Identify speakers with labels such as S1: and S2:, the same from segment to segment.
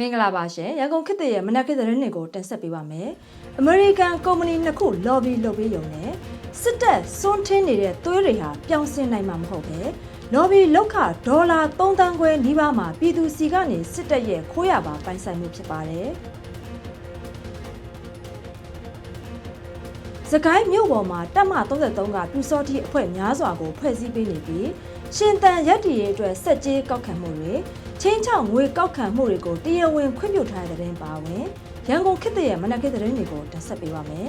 S1: မင်္ဂလာပါရှင်ရန်ကုန်ခေတ်သစ်ရဲ့မနက်ခေတ်သတင်းတွေကိုတင်ဆက်ပေးပါမယ်အမေရိကန်ကုမ္ပဏီနှစ်ခု lobby လုပ်ပေးရုံနဲ့စစ်တပ်စွန့်ထင်းနေတဲ့သွေးတွေဟာပြောင်းစင်နိုင်မှာမဟုတ်ပဲ lobby လောက်ခဒေါ်လာ3တန်းခွဲနီးပါးမှာပြည်သူစီကနေစစ်တပ်ရဲ့ခိုးရပါပိုင်ဆိုင်မှုဖြစ်ပါတယ်စကိုင်းမြို့ပေါ်မှာတပ်မ33ကပြူစောတိအဖွဲ့များစွာကိုဖွဲ့စည်းပေးနေပြီးရှင်တန်ရက်တီရဲ့အတွက်စက်ကြီးကောက်ခံမှုတွေ ချင်းချောင်ငွေကောက်ခံမှုတွေကိုတရားဝင်ခွင့်ပြုထားတဲ့တဲ့ရင်ပါဝင်ရန်ကုန်ခေတ်သစ်ရဲ့မနက်ခေတ်သတင်းတွေကိုတင်ဆက်ပေးပါမယ်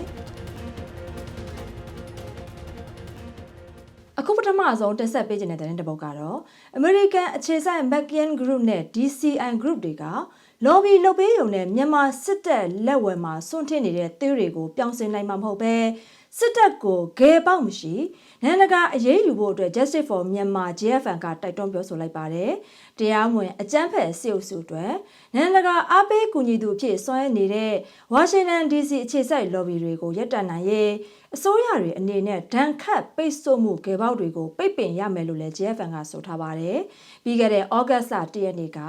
S1: အခုပထမဆုံးတင်ဆက်ပေးခြင်းတဲ့တဲ့ရင်တစ်ပုဒ်ကတော့ American အခြေစိုက် McKian Group နဲ့ DCI Group တွေက lobby လုပ်ပေးရုံနဲ့မြန်မာစစ်တပ်လက်ဝယ်မှာစွန့်ထင်းနေတဲ့သေးတွေကိုပြောင်းစင်နိုင်မှာမဟုတ်ပဲစစ်တပ်ကိုဂဲပေါက်မရှိ နိုင်ငံတကာအရေးယူဖို့အတွက် Justice for Myanmar JFN ကတိုက်တွန်းပြောဆိုလိုက်ပါတယ်။တရားမဝင်အကြမ်းဖက်စစ်အုပ်စုအတွက်နိုင်ငံတကာအားပေးကူညီသူအဖြစ်ဆွဲနေတဲ့ဝါရှင်တန် DC အခြေစိုက် lobby တွေကိုရပ်တန့်နိုင်ရေးအစိုးရတွေအနေနဲ့ဒဏ်ခတ်ပိတ်ဆို့မှုဂဲပေါက်တွေကိုပိတ်ပင်ရမယ်လို့လည်း JFN ကဆိုထားပါတယ်။ပြီးခဲ့တဲ့ဩဂတ်စ်လ၁ရက်နေ့က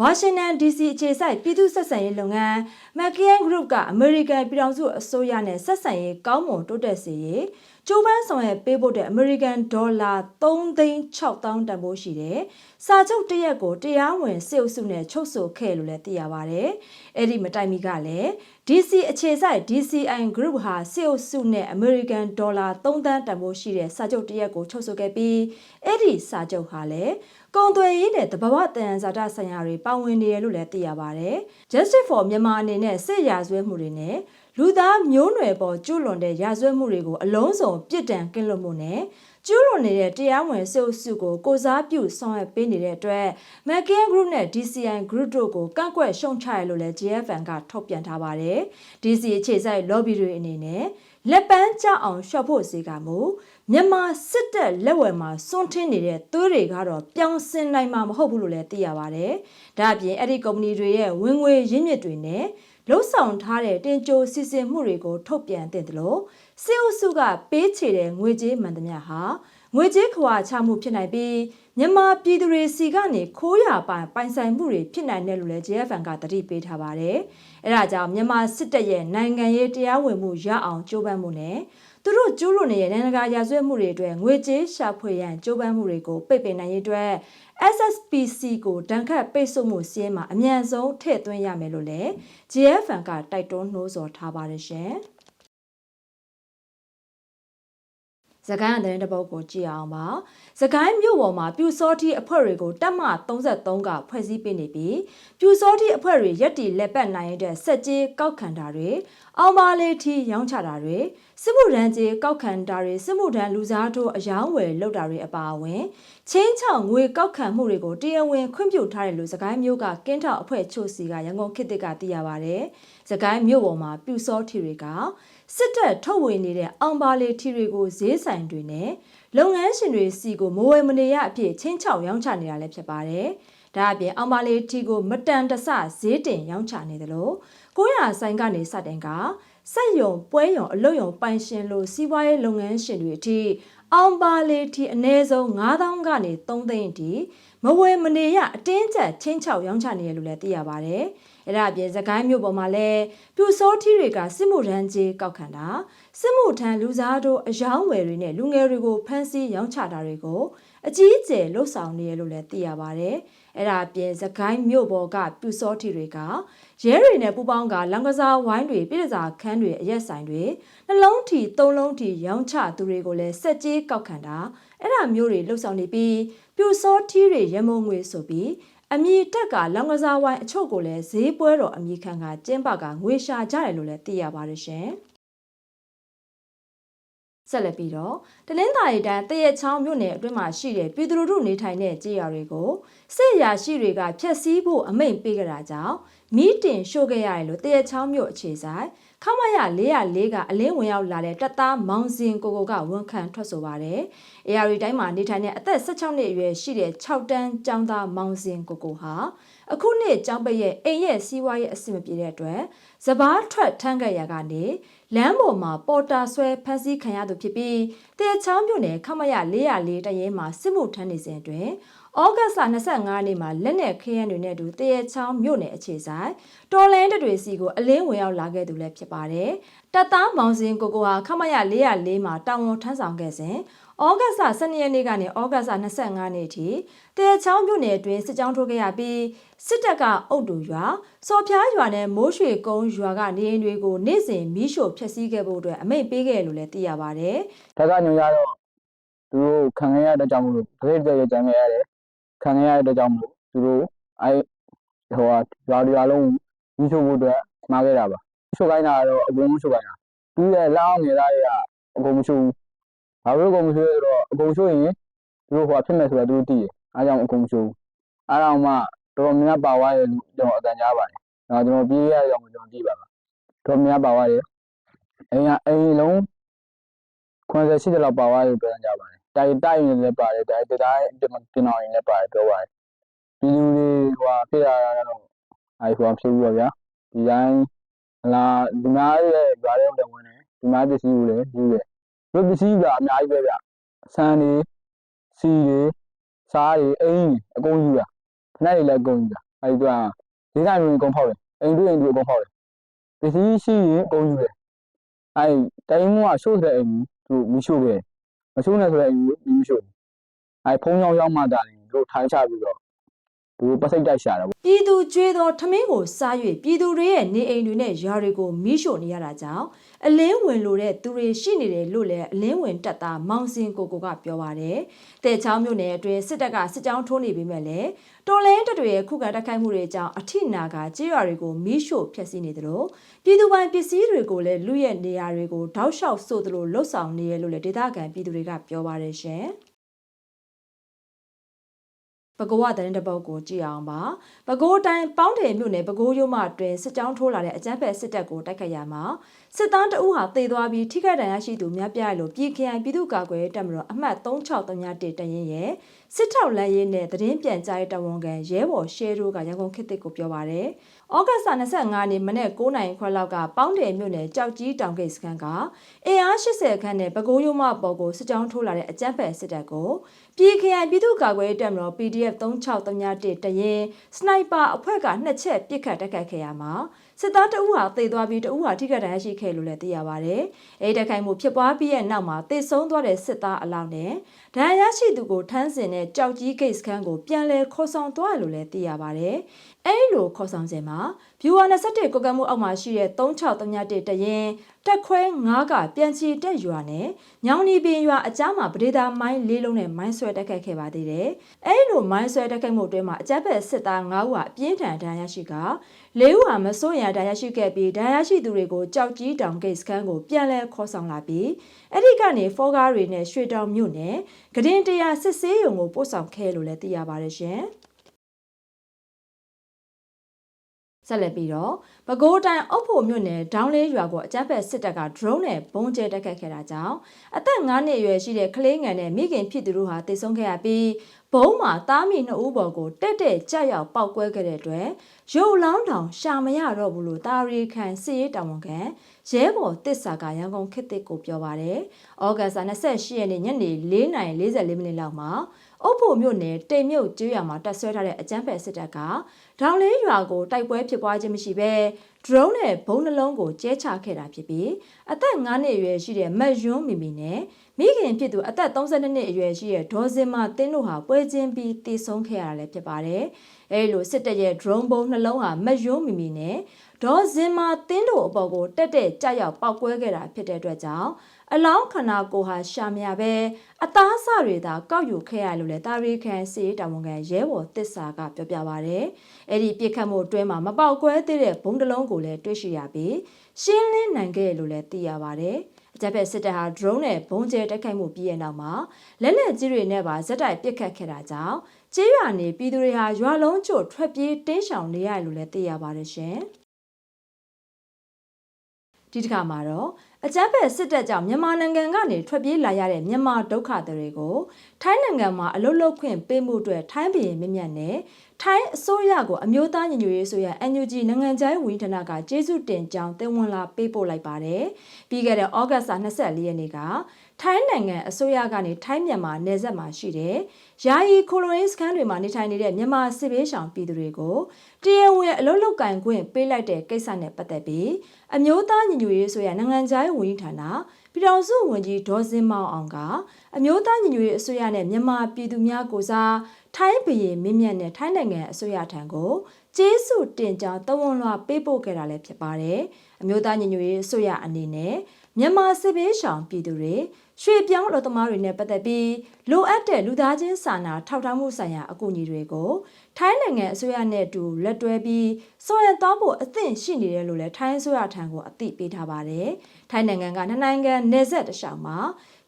S1: ဝါရှင်တန် DC အခြေစိုက်ပြည်သူ့ဆက်ဆံရေးလုပ်ငန်း McKian Group ကအမေရိကန်ပြည်ထောင်စုအစိုးရနဲ့ဆက်ဆံရေးကောင်းမွန်တိုးတက်စေရေး ကျိုးပန်းဆောင်ရွက်ပေးဖို့တဲ့အမေရိကန်ဒေါ်လာ3သိန်း6000တန်ဖိုးရှိတဲ့စာချုပ်တရက်ကိုတရားဝင်စစ်အုပ်စုနဲ့ချုပ်ဆိုခဲ့လို့လည်းသိရပါတယ်။အဲ့ဒီမတိုင်မီကလည်း DC အခြေစိုက် DCI Group ဟာစစ်အုပ်စုနဲ့အမေရိကန်ဒေါ်လာ3သန်းတန်ဖိုးရှိတဲ့စာချုပ်တရက်ကိုချုပ်ဆိုခဲ့ပြီးအဲ့ဒီစာချုပ်ဟာလည်းကုန်သွယ်ရေးနဲ့တဘာဝတန်ဇာတဆိုင်ရာတွေပါဝင်နေရလို့လည်းသိရပါတယ်။ Justice for Myanmar အနေနဲ့စစ်ရာဇဝဲမှုတွေနဲ့ လူသားမျိုးနွယ်ပေါ်ကျူးလွန်တဲ့ရာဇဝတ်မှုတွေကိုအလုံးစုံပြစ်ဒဏ်ကင်းလွတ်မှုနဲ့ကျူးလွန်နေတဲ့တရားဝင်စုပ်စုကိုကိုစားပြုဆောင်ရွက်ပေးနေတဲ့အတွက် McKian Group နဲ့ DCI Group တို့ကိုကန့်ကွက်ရှုံချရလို့လည်း JFN ကထုတ်ပြန်ထားပါတယ်။ DC အခြေစိုက် lobby တွေအနေနဲ့လက်ပန်းကျအောင်ရှော့ဖို့စေကမူမြန်မာစစ်တပ်လက်ဝယ်မှာစွန့်ထင်းနေတဲ့သွေးတွေကတော့ပြောင်းစင်နိုင်မှာမဟုတ်ဘူးလို့လည်းသိရပါတယ်။ဒါအပြင်အဲ့ဒီကုမ္ပဏီတွေရဲ့ဝင်ငွေရင်းမြစ်တွေနဲ့ လှုပ်ဆောင်ထားတဲ့တင်ကြိုစီစဉ်မှုတွေကို ထုတ်ပြန်တဲ့တယ်လို့စစ်အုပ်စုကပေးချေတဲ့ငွေကြေးမှန်သမျှဟာငွေကြေးခွာချမှုဖြစ်နိုင်ပြီးမြန်မာပြည်သူတွေစီကနေခိုးရပိုင်ပိုင်ဆိုင်မှုတွေဖြစ်နိုင်တယ်လို့လည်း JFN ကတတိပေးထားပါတယ်။အဲဒါကြောင့်မြန်မာစစ်တပ်ရဲ့နိုင်ငံရေးတရားဝင်မှုရအောင်ကြိုးပမ်းမှုနဲ့ သူတို့ကျူးလွန်နေတဲ့နိုင်ငံတကာရာဇဝတ်မှုတွေအတွက်ငွေကြေးရှာဖွေရန်ကြိုးပမ်းမှုတွေကိုပိတ်ပင်နိုင်ရေးအတွက် SSPC ကိုတန်ခတ်ပိတ်ဆို့မှုစီးရင်မှာအမြန်ဆုံးထည့်သွင်းရမယ်လို့လည်း JFN ကတိုက်တွန်းနှိုးဆော်ထားပါတယ်ရှင်။စကိုင်းအတဲ့တပုတ်ကိုကြည့်အောင်ပါ။စကိုင်းမြို့ပေါ်မှာပြူစောတိအဖွဲ့တွေကိုတပ်မ33ကဖွဲ့စည်းပေးနေပြီးပြူစောတိအဖွဲ့တွေရက်တီလက်ပတ်နိုင်တဲ့စက်ကြီးကောက်ခံတာတွေအောင်ပါလေးထီရောင်းချတာတွေ စစ်မှုထမ်းကြီးကောက်ခံတာတွေစစ်မှုထမ်းလူစားတို့အယောင်းဝယ်လုပ်တာတွေအပါအဝင်ချင်းချောင်ငွေကောက်ခံမှုတွေကိုတရားဝင်ခွင့်ပြုထားတယ်လို့စကိုင်းမြို့ကကင်းထောက်အဖွဲ့ချို့စီကရန်ကုန်ခေတ်သစ်ကသိရပါဗျ။စကိုင်းမြို့ပေါ်မှာပြူစောထီတွေကစစ်တပ်ထုတ်ဝေနေတဲ့အောင်ပါလေထီတွေကိုဈေးဆိုင်တွေနဲ့လုပ်ငန်းရှင်တွေစီကိုမဝယ်မနေရအဖြစ်ချင်းချောက်ရောင်းချနေတာလည်းဖြစ်ပါတယ်။ဒါအပြင်အောင်ပါလေထီကိုမတန်တဆဈေးတင်ရောင်းချနေတယ်လို့900ဆိုင်ကနေစတင်က စက်ယုံပွဲယုံအလုပ်ယုံပိုင်ရှင်လိုစီးပွားရေးလုပ်ငန်းရှင်တွေအထိအောင်ပါလေထီအနည်းဆုံး9000ကနေ3သိန်းအထိမဝယ်မနေရအတင်းကျပ်ချင်းချောက်ရောင်းချနေရလို့လည်းသိရပါတယ်။အဲ့ဒါအပြင်သခိုင်းမြို့ပေါ်မှာလည်းပြူစောထီတွေကစစ်မှုထမ်းကြီးကောက်ခံတာစစ်မှုထမ်းလူစားတို့အယောင်းဝယ်တွေနဲ့လူငယ်တွေကိုဖမ်းဆီးရောင်းချတာတွေကိုအကြီးအကျယ်လှုပ်ဆောင်နေရလို့လည်းသိရပါတယ်။အဲ့ဒါအပြင်သခိုင်းမြို့ပေါ်ကပြူစောထီတွေက ရဲတွေနဲ့ပူပေါင်းကလန်ကစားဝိုင်းတွေပြည်စာခန်းတွေအရက်ဆိုင်တွေနှလုံးထီသုံးလုံးထီရောင်းချသူတွေကိုလည်းစက်ကြီးကောက်ခံတာအဲ့ဒါမျိုးတွေလှုပ်ဆောင်နေပြီးပြူစောထီတွေရမုံငွေဆိုပြီးအမီတက်ကလောင်ကစားဝိုင်းအချို့ကိုလည်းဈေးပွဲတော်အမီခံကကျင်းပကငွေရှာကြတယ်လို့လည်းသိရပါတယ်ရှင်။ ဆက်လက်ပြီးတော့တလင်းသာရီတန်းတရက်ချောင်းမြို့နယ်အတွင်းမှာရှိတဲ့ပြည်သူလူထုနေထိုင်တဲ့ကြေးရွာတွေကိုစစ်ရာရှိတွေကဖျက်ဆီးဖို့အမိန့်ပေးကြတာကြောင့်မီးတင်ရှို့ခဲ့ရတယ်လို့တရက်ချောင်းမြို့အခြေဆိုင်ခမရ404ကအလင်းဝင်ရောက်လာတဲ့တပ်သားမောင်စင်ကိုကိုကဝန်ခံထွက်ဆိုပါတယ်။ AR တိုင်းမှာနေထိုင်တဲ့အသက်16နှစ်အရွယ်ရှိတဲ့6တန်းကျောင်းသားမောင်စင်ကိုကိုဟာအခုနှစ်ကျောင်းပိတ်ရဲ့အိမ်ရဲ့စီးပွားရေးအဆင်မပြေတဲ့အတွက်စပားထွက်ထမ်းခဲ့ရကနေ လမ်းပေါ်မှာပေါ်တာဆွဲဖမ်းဆီးခံရသူဖြစ်ပြီးတဲချောင်းမြို့နယ်ခမရ404တရင်မှာစစ်မှုထမ်းနေစဉ်အတွင်းဩဂတ်စ်လ25ရက်နေ့မှာလက်နက်ခရမ်းတွေနဲ့အတူတရဲချောင်းမြို့နယ်အခြေဆိုင်တော်လန်တတွေစီကိုအလင်းဝင်ရောက်လာခဲ့သူလည်းဖြစ်ပါတယ်။တပ်သားမောင်စင်ကိုကိုဟာခမရ404မှာတာဝန်ထမ်းဆောင်ခဲ့စဉ် ဩဂတ်စ်လ12ရက်နေ့ကနေဩဂတ်စ်လ25ရက်နေ့အထိတရဲချောင်းမြို့နယ်အတွင်းစစ်ကြောင်းထိုးခဲ့ရပြီးစစ်တပ်ကအုတ်တူရွာစော်ဖျားရွာနဲ့မိုးရွှေကုန်းရွာကနေအိမ်တွေကိုနေ့စဉ်မီးရှို့ဖျက်ဆီးခဲ့ဖို့အတွက်အမိန့်ပေးခဲ့လို့လည်းသိရပါတယ်။
S2: ဓာတ်ကညွန်ရတော့သူတို့ခံခဲ့ရတဲ့ကြောင့်မလို့ဂရိတ်တဲ့ရကြံခဲ့ရတယ်ခံခဲ့ရတဲ့ကြောင့်မလို့သူတို့အဲဟိုဟာရွာရွာလုံးယူချို့ဖို့အတွက်မှားခဲ့တာပါချို့ခိုင်းတာကတော့အကုန်ချို့ခိုင်းတာပြီးရဲ့လောက်ငယ်သားတွေကအကုန်ချို့ဘာ လို့အကုန်ချို့လဲဆိုတော့အကုန်ချို့ရင်သူတို့ဟိုဖြစ်မယ်ဆိုတော့သူတို့သိတယ်အားကြောင့်အကုန်ချို့အားကြောင့်မှတော်တော်များပါသွားရဲ့ကျွန်တော်အတန်ကြားပါတယ်ဒါကျွန်တော်ပြေးရအောင်ကျွန်တော်ကြည့်ပါလားတော်များပါသွားရဲ့အိမ်ကအိမ်လုံး80 80လောက်ပါသွားရဲ့ပြောကြပါတယ်တိုက်တိုက်နေလည်းပါတယ်တိုက်တိုက်တင်တော်ရင်လည်းပါတယ်ပြောပါတယ်ဒီလူတွေဟိုဖြစ်ရတာတော့အဲဟိုဖြစ်ဘူးပါဗျာဒီတိုင်းလာဒီမားရဲ့ရွာထဲဝင်ဝင်နေဒီမားပစ္စည်းကိုလည်းယူတယ် ဒီပစ္စည်းကအများကြီးပဲဗျဆန်တွေစီတွေစားတွေအင်းတွေအကုန်ယူတာခဏတွေလည်းအကုန်ယူတာအဲဒီကဈေးဆိုင်တွေအကုန်ဖောက်တယ်အိမ်တွေအိမ်တွေအကုန်ဖောက်တယ်ပစ္စည်းရှိရင်အကုန်ယူတယ်အဲတိုင်းမှုကရှို့တဲ့အိမ်သူမရှို့ခဲ့မရှို့နဲ့ဆိုတဲ့အိမ်ကိုမရှို့အဲဖုံးကြောင်ရောက်မှတာတယ်တို့ထိုင်ချပြီးတော့သူပတ်စိတ်တိုက်ရှာတာပေါ့
S1: ပြည်သူကျွေးသောထမင်းကိုစား၍ပြည်သူတွေရဲ့နေအိမ်တွေနဲ့ယာတွေကိုမိရှို့နေရတာကြောင့် အလင်းဝင်လို့တဲ့သူတွေရှိနေတယ်လို့လည်းအလင်းဝင်တပ်သားမောင်စင်ကိုကိုကပြောပါတယ်။တဲချောင်းမြို့နယ်အတွင်းစစ်တပ်ကစစ်ကြောင်းထိုးနေပေမဲ့လည်းတော်လဲတပ်တွေရဲ့ခုခံတိုက်ခိုက်မှုတွေကြောင့်အထိနာကကြေးရွာတွေကိုမိရှို့ဖျက်ဆီးနေတယ်လို့ပြည်သူပိုင်ပစ္စည်းတွေကိုလည်းလူရဲ့နေရာတွေကိုတောက်လျှောက်ဆို့သလိုလှုပ်ဆောင်နေရလို့လည်းဒေသခံပြည်သူတွေကပြောပါတယ်ရှင်။ ပဲခူးဝသတင်းတပုတ်ကိုကြည့်အောင်ပါပဲခူးတိုင်းပေါင်းတယ်မြို့နယ်ပဲခူးရုံးမှတွင်စစ်ကြောင်းထိုးလာတဲ့အကြမ်းဖက်စစ်တပ်ကိုတိုက်ခတ်ရမှာစစ်သားတအုပ်ဟာတေသွားပြီးထိခိုက်ဒဏ်ရာရှိသူများပြားလို့ပြည်ခရိုင်ပြည်သူ့ကာကွယ်ရေးတပ်မတော်အမှတ်3631တရင်ရဲ့စစ်ထောက်လမ်းရေးနဲ့သတင်းပြန်ကြားရေးတာဝန်ခံရဲဘော်ရှဲတို့ကရန်ကုန်ခေတ်သစ်ကိုပြောပါရယ်။ဩဂတ်စ်25နေ့မနေ့9နိုင်ခွဲလောက်ကပေါင်းတယ်မြို့နယ်ကြောက်ကြီးတောင်ဂိတ်စခန်းကအင်အား80ခန်းနဲ့ပဲခူးရုံးမှပေါ်ကိုစစ်ကြောင်းထိုးလာတဲ့အကြမ်းဖက်စစ်တပ်ကို ပြည်ခရိုင်ပြည်သူ့ကာကွယ်ရေးတပ်မတော် PDF 3631တရင်စနိုက်ပါအဖွဲ့ကနှစ်ချက်ပစ်ခတ်တိုက်ခိုက်ခဲ့ရမှာစစ်သားတအုပ်ဟာတေသွားပြီးတအုပ်ဟာထိခိုက်ဒဏ်ရာရှိခဲ့လို့လည်းသိရပါဗျ။အဲဒီတိုက်ခိုက်မှုဖြစ်ပွားပြီးရဲ့နောက်မှာတေဆုံးသွားတဲ့စစ်သားအလောင်းနဲ့ဒဏ်ရာရှိသူကိုထမ်းစင်တဲ့ကြောက်ကြီးဂိတ်စခန်းကိုပြန်လည်ခေါ်ဆောင်သွားလို့လည်းသိရပါဗျ။အဲဒီလိုခေါ်ဆောင်စဉ်မှာ ဗျူဟာ21ကိုကမှုအောက်မှာရှိတဲ့3631တရင်တက်ခွဲ9ကပြန်ချီတက်ရွာနဲ့ညောင်နီပင်ရွာအကြားမှာပဒေသာမိုင်းလေးလုံးနဲ့မိုင်းဆွဲတက်ခတ်ခဲ့ပါသေးတယ်။အဲဒီလိုမိုင်းဆွဲတက်ခတ်မှုအတွင်းမှာအကြက်ဖက်စစ်သား9ဦးဟာအပြင်းထန်ဒဏ်ရာရှိကလေးဦးဟာမစိုးရဒဏ်ရာရှိခဲ့ပြီးဒဏ်ရာရှိသူတွေကိုကြောက်ကြီးတောင်ဂိတ်စခန်းကိုပြန်လည်ခေါ်ဆောင်လာပြီးအဲ့ဒီကနေဖောကားတွေနဲ့ရွှေတောင်မြို့နယ်ဂဒင်တရာစစ်ဆေးရုံကိုပို့ဆောင်ခဲ့လို့လည်းသိရပါတယ်ရှင်။ ဆက်လက်ပြီးတော့ပဲခူးတိုင်းအုပ်ဖို့မြို့နယ်ဒေါင်းလေးရွာကိုအကြမ်းဖက်စစ်တပ်က drone နဲ့ဘုံကျဲတက်ခတ်ခဲ့တာကြောင့်အသက်9နှစ်အရွယ်ရှိတဲ့ကလေးငယ်နဲ့မိခင်ဖြစ်သူတို့ဟာတေဆုံးခဲ့ရပြီးဘုံမှာတားမိနှစ်ဦးပေါ်ကိုတက်တက်ကြက်ရောက်ပောက်ကွဲခဲ့တဲ့အတွက်ရုပ်လောင်းတောင်ရှာမရတော့ဘူးလို့တာရီခန်စစ်ရေးတာဝန်ခံရဲဘော်တစ္ဆာကရန်ကုန်ခေတ်သစ်ကိုပြောပါတယ်။ဩဂတ်စ်28ရက်နေ့ညနေ4:44မိနစ်လောက်မှာ အုပ်ဖို့မြို့နယ်တိမ်မြုပ်ကျွေးရမှာတက်ဆွဲထားတဲ့အကြမ်းဖက်စစ်တပ်ကဒေါင်လေးရွာကိုတိုက်ပွဲဖြစ်ပွားခြင်းမရှိဘဲ drone နဲ့ဘုံနှလုံးကိုကျဲချခဲ့တာဖြစ်ပြီးအသက်9နှစ်အရွယ်ရှိတဲ့မတ်ယွန်းမီမီနဲ့မိခင်ဖြစ်သူအသက်32နှစ်အရွယ်ရှိတဲ့ဒေါ်စင်မာတင်းတို့ဟာပွဲချင်းပြီးတည်ဆုံးခဲ့ရတာလည်းဖြစ်ပါတယ်။အဲဒီလိုစစ်တပ်ရဲ့ drone ဘုံနှလုံးဟာမတ်ယွန်းမီမီနဲ့ဒေါ်စင်မာတင်းတို့အပေါ်ကိုတက်တက်ကြရောက်ပောက်ကွဲခဲ့တာဖြစ်တဲ့အတွက်ကြောင့် အလောင်းခနာကိုဟာရှာမရပဲအသားအစတွေသာကောက်ယူခဲ့ရလို့လေတာရီခန်စီတာဝန်ခံရဲဘော်တစ္ဆာကပြောပြပါဗျ။အဲ့ဒီပြစ်ခတ်မှုအတွင်းမှာမပေါက်ကွဲသေးတဲ့ဘုံတလုံးကိုလည်းတွေ့ရှိရပြီးရှင်းလင်းနိုင်ခဲ့လို့လည်းသိရပါတယ်။အကြက်ဖက်စစ်တပ်ဟာ drone နဲ့ဘုံကျဲတိုက်ခိုက်မှုပြီးတဲ့နောက်မှာလက်လက်ကြီးတွေနဲ့ပါဇက်တိုက်ပစ်ခတ်ခဲ့တာကြောင့်ကျေးရွာနေပြည်သူတွေဟာရွာလုံးကျွတ်ထွက်ပြေးတင်းရှောင်နေရလို့လည်းသိရပါတယ်ရှင်။ဒီတစ်ခါမှာတော့ အကြမ်းဖက်စစ်တပ်ကြောင့်မြန်မာနိုင်ငံကနေထွက်ပြေးလာရတဲ့မြန်မာဒုက္ခသည်တွေကိုထိုင်းနိုင်ငံမှာအလုလုခွင့်ပေးမှုအတွက်ထိုင်းပြည်မြင့်မြတ်နဲ့ထိုင်းအစိုးရကိုအမျိုးသားညီညွတ်ရေးဆိုရ NUG နိုင်ငံခြားရေးဝန်ကြီးဌာနကကျေးဇူးတင်ကြောင်းတင်ဝင်လာပေးပို့လိုက်ပါတယ်။ပြီးခဲ့တဲ့ဩဂတ်စ်လ24ရက်နေ့က ထိုင်းနိုင်ငံအစိုးရကနေထိုင်းမြန်မာနယ်စပ်မှာရှိတဲ့ယာယီကိုလိုရင်းစခန်းတွေမှာနေထိုင်နေတဲ့မြန်မာစစ်ဘေးရှောင်ပြည်သူတွေကိုတရားဝင်အလုပ်လုပ်ကင်ခွင့်ပေးလိုက်တဲ့ကိစ္စနဲ့ပတ်သက်ပြီးအမျိုးသားညီညွတ်ရေးဆိုရနိုင်ငံခြားရေးဝန်ကြီးဌာနပြည်ထောင်စုဝန်ကြီးဒေါ်စင်မောင်အောင်ကအမျိုးသားညီညွတ်ရေးအစိုးရနဲ့မြန်မာပြည်သူများကိုစားထိုင်းပြည်မင်းမြတ်နဲ့ထိုင်းနိုင်ငံအစိုးရထံကိုကျေးဇူးတင်ကြောင်းတဝန်လွှာပေးပို့ခဲ့တာလည်းဖြစ်ပါတယ်။အမျိုးသားညီညွတ်ရေးအစိုးရအနေနဲ့မြန်မာစစ်ဘေးရှောင်ပြည်သူတွေ ရွှေပြောင်းအလုပ်သမားတွေနဲ့ပတ်သက်ပြီးလိုအပ်တဲ့လူသားချင်းစာနာထောက်ထားမှုဆိုင်ရာအကူအညီတွေကိုထိုင်းနိုင်ငံအစိုးရနဲ့အတူလက်တွဲပြီးဆောင်ရွက်သွားဖို့အသင့်ရှိနေတယ်လို့လည်းထိုင်းအစိုးရထံကိုအသိပေးထားပါတယ်။ထိုင်းနိုင်ငံကနှစ်နိုင်ငံနယ်စပ်တစ်လျှောက်မှာ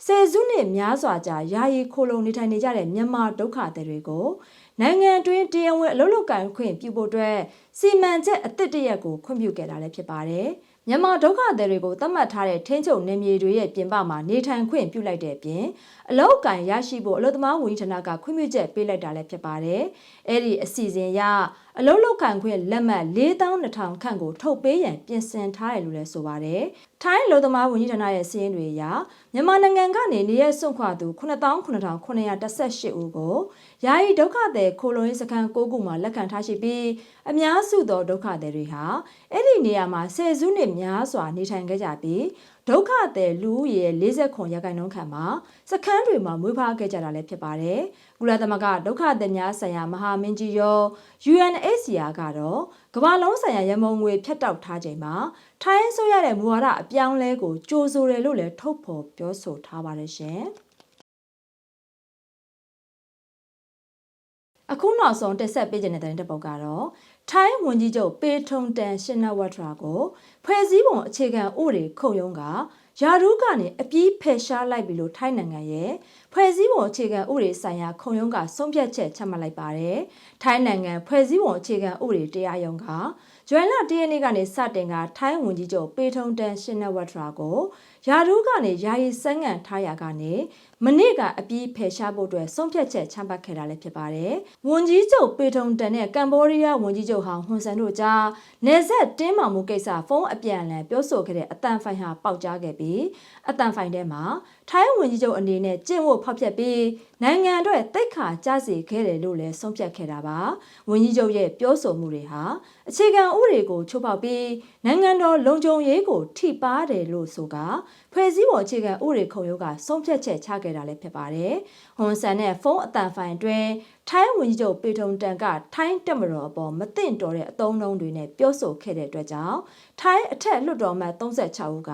S1: ဆယ်စုနှစ်များစွာကြာယာယီခိုလုံနေထိုင်နေကြတဲ့မြန်မာဒုက္ခသည်တွေကိုနိုင်ငံတွင်းတရားဝင်အလုပ်လုပ်ကိုင်ခွင့်ပြုဖို့အတွက်စီမံချက်အသစ်တရက်ကိုခွင့်ပြုခဲ့တာလည်းဖြစ်ပါတယ်။ မြန်မာဒုက္ခသည်တွေကိုသတ်မှတ်ထားတဲ့ထင်းချုပ်နေမြေတွေရဲ့ပြင်ပမှာနေထိုင်ခွင့်ပြုလိုက်တဲ့အပြင်အလောက်ကန်ရရှိဖို့အလုပ်သမားဝန်ကြီးဌာနကခွင့်ပြုချက်ပေးလိုက်တာလည်းဖြစ်ပါတယ်။အဲ့ဒီအစီအစဉ်အရအလုံးလောက်ခံခွင့်လက်မှတ်4200ခန့်ကိုထုတ်ပေးရန်ပြင်ဆင်ထားတယ်လို့လည်းဆိုပါတယ်။ထိုင်းလူသမားဝန်ကြီးဌာနရဲ့စီးရင်တွေအရမြန်မာနိုင်ငံကနေနေရစွန့်ခွာသူ99,918ဦးကို ယာယီဒုက္ခသည်ခိုလုံရေးစခန်း9ခုမှာလက်ခံထားရှိပြီးအများစုသောဒုက္ခသည်တွေဟာအဲ့ဒီနေရာမှာဆယ်စုနှစ်များစွာနေထိုင်ခဲ့ကြပြီးဒုက္ခသည်လူဦးရေ40ခွန်ရာခိုင်နှုန်းခန့်မှာစခန်းတွေမှာမွေးဖွားခဲ့ကြတာလည်းဖြစ်ပါတယ်။ကုလသမဂ္ဂဒုက္ခသည်များဆိုင်ရာမဟာမင်းကြီးရော UNHCR ကတော့ကမ္ဘာလုံးဆိုင်ရာရမုံငွေဖြတ်တောက်ထားချိန်မှာထိုင်းဆိုရတဲ့မူဝါဒအပြောင်းလဲကိုကြိုးဆိုတယ်လို့လည်းထုတ်ဖော်ပြောဆိုထားပါတယ်ရှင်။ အခုနောက်ဆုံးတက်ဆက်ပေးခြင်းတဲ့တဲ့ပုတ်ကတော့ထိုင်းဝန်ကြီးချုပ်ပေထုံတန်ရှင်နဝတ်ထရာကိုဖွဲ့စည်းပုံအခြေခံဥပဒေခုံရုံးကယာရုကနေအပြီးဖယ်ရှားလိုက်ပြီလို့ထိုင်းနိုင်ငံရဲ့ဖွဲ့စည်းပုံအခြေခံဥပဒေဆိုင်ရာခုံရုံးကဆုံးဖြတ်ချက်ချမှတ်လိုက်ပါတယ်။ထိုင်းနိုင်ငံဖွဲ့စည်းပုံအခြေခံဥပဒေတရားရုံးကဇွဲလတရနေ့ကနေစတင်ကထိုင်းဝန်ကြီးချုပ်ပေထုံတန်ရှင်နဝတ်ထရာကိုယာရုကနေယာယီစမ်းငံထားရာကနေ မနေ့ကအပြီးဖယ်ရှားဖို့အတွက်ဆုံးဖြတ်ချက်ချမှတ်ခဲ့တာလည်းဖြစ်ပါတယ်။ဝန်ကြီးချုပ်ပေထုံတန်နဲ့ကမ်ဘောဒီးယားဝန်ကြီးချုပ်ဟောင်ဟွန်ဆန်တို့ကြားနေဆက်တင်းမာမှုကိစ္စဖုန်းအပြန်အလှန်ပြောဆိုခဲ့တဲ့အတန်ဖိုင်ဟာပေါက်ကြားခဲ့ပြီးအတန်ဖိုင်ထဲမှာထိုင်းဝန်ကြီးချုပ်အနေနဲ့ကျင့်ဝတ်ဖောက်ဖျက်ပြီးနိုင်ငံအတွက်တိတ်ခါကြစေခဲ့တယ်လို့လည်းဆုံးဖြတ်ခဲ့တာပါ။ဝန်ကြီးချုပ်ရဲ့ပြောဆိုမှုတွေဟာအခြေခံဥပဒေကိုချိုးဖောက်ပြီးနိုင်ငံတော်လုံခြုံရေးကိုထိပါတယ်လို့ဆိုကဖွဲ့စည်းပုံအခြေခံဥပဒေခုံရုံးကဆုံးဖြတ်ချက်ချခဲ့တာလည်းဖြစ်ပါတယ်။ဟွန်ဆန်နဲ့ဖုန်းအတန်ဖိုင်တွင်ထိုင်းဝန်ကြီးချုပ်ပေထုံတန်ကထိုင်းတက်မတော်အပေါ်မသင့်တော်တဲ့အသုံးအနှုန်းတွေနဲ့ပြောဆိုခဲ့တဲ့အတွက်ကြောင့်ထိုင်းအထက်လွှတ်တော်မှ36ဦးက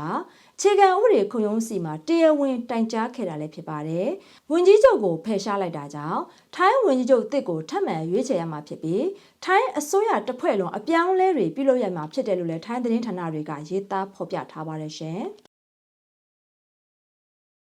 S1: ခြေခံဥပဒေခုံရုံးစီမှာတရားဝင်တိုင်ကြားခဲ့တာလည်းဖြစ်ပါတယ်။ဝန်ကြီးချုပ်ကိုဖယ်ရှားလိုက်တာကြောင့်ထိုင်းဝန်ကြီးချုပ်တစ်ကိုထပ်မံရွေးချယ်ရမှာဖြစ်ပြီးထိုင်းအစိုးရတစ်ဖွဲ့လုံးအပြောင်းလဲတွေပြုလုပ်ရမှာဖြစ်တယ်လို့လည်းထိုင်းသတင်းဌာနတွေကရေးသားဖော်ပြထားပါတယ်ရှင်။